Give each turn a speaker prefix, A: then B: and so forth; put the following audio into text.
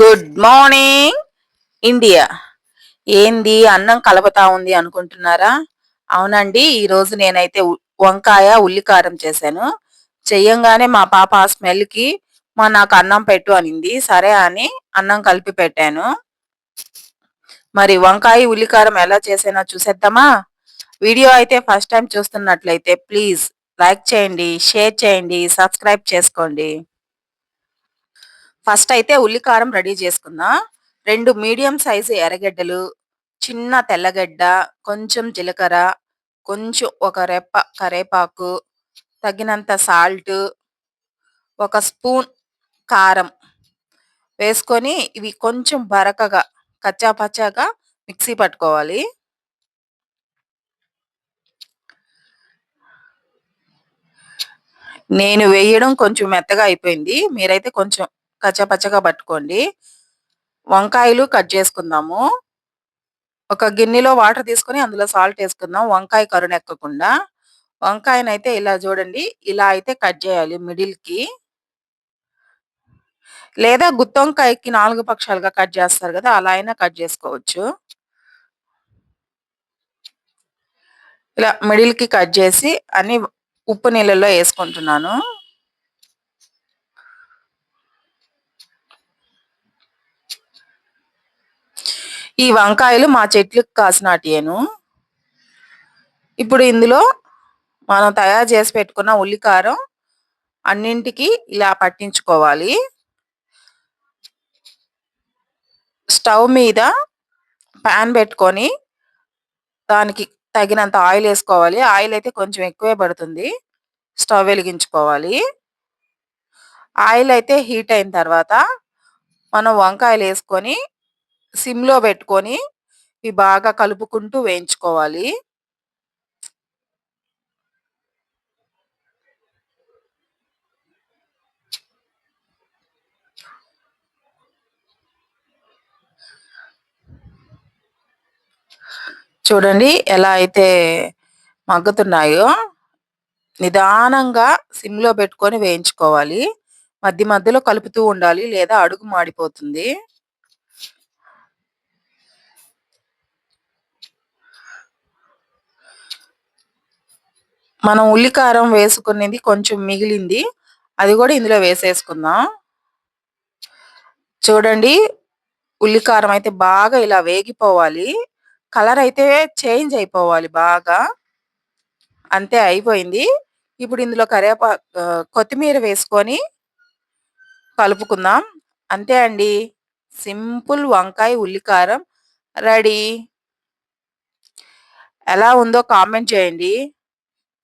A: Good morning India. ఏంది అన్నం కలపతా ఉంది అనుకుంటున్నారా? అవునండి ఈరోజు నేనైతే వంకాయ ఉల్లికారం చేశాను. చెయ్యంగానే మా పాప ఆ స్మెల్కి మా నాకు అన్నం పెట్టు అనింది. సరే అని అన్నం కలిపి పెట్టాను. మరి వంకాయ ఉల్లికారం ఎలా చేసానో చూసేద్దామా? వీడియో అయితే ఫస్ట్ టైం చూస్తున్నట్లయితే ప్లీజ్ లైక్ చేయండి షేర్ చేయండి సబ్స్క్రైబ్ చేసుకోండి. ఫస్ట్ అయితే ఉల్లికారం రెడీ చేసుకుందాం. రెండు మీడియం సైజు ఎర్రగడ్డలు చిన్న తెల్లగడ్డ కొంచెం జీలకర్ర కొంచెం ఒక రెప్ప కరేపాకు తగినంత సాల్ట్ ఒక స్పూన్ కారం వేసుకొని ఇవి కొంచెం బరకగా కచ్చా పచ్చాగా మిక్సీ పట్టుకోవాలి. నేను వేయడం కొంచెం మెత్తగా అయిపోయింది. మీరైతే కొంచెం కచ్చా పచ్చగా పట్టుకోండి. వంకాయలు కట్ చేసుకుందాము. ఒక గిన్నెలో వాటర్ తీసుకొని అందులో సాల్ట్ వేసుకుందాం. వంకాయ కరుణెక్కకుండా వంకాయనైతే ఇలా చూడండి. ఇలా అయితే కట్ చేయాలి మిడిల్కి. లేదా గుత్తొంకాయకి నాలుగు పక్షాలుగా కట్ చేస్తారు కదా అలా అయినా కట్ చేసుకోవచ్చు. ఇలా మిడిల్కి కట్ చేసి అన్ని ఉప్పు నీళ్ళలో వేసుకుంటున్నాను. ఈ వంకాయలు మా చెట్లకు కాసినాటియను ఇప్పుడు ఇందులో మనం తయారు చేసి పెట్టుకున్న ఉల్లికారం అన్నింటికి ఇలా పట్టించుకోవాలి. స్టవ్ మీద ప్యాన్ పెట్టుకొని దానికి తగినంత ఆయిల్ వేసుకోవాలి. ఆయిల్ అయితే కొంచెం ఎక్కువే పడుతుంది. స్టవ్ వెలిగించుకోవాలి. ఆయిల్ అయితే హీట్ అయిన తర్వాత మనం వంకాయలు వేసుకొని సిమ్లో పెట్టుకొని ఇవి బాగా కలుపుకుంటూ వేయించుకోవాలి. చూడండి ఎలా అయితే మగ్గుతున్నాయో నిదానంగా సిమ్లో పెట్టుకొని వేయించుకోవాలి. మధ్య మధ్యలో కలుపుతూ ఉండాలి లేదా అడుగు మాడిపోతుంది. మనం ఉల్లికారం వేసుకునేది కొంచెం మిగిలింది. అది కూడా ఇందులో వేసేసుకుందాం. చూడండి ఉల్లికారం అయితే బాగా ఇలా వేగిపోవాలి. కలర్ అయితే చేంజ్ అయిపోవాలి బాగా. అంతే అయిపోయింది. ఇప్పుడు ఇందులో కరేపా కొత్తిమీర వేసుకొని కలుపుకుందాం. అంతే అండి. సింపుల్ వంకాయ ఉల్లికారం రెడీ. ఎలా ఉందో కామెంట్ చేయండి.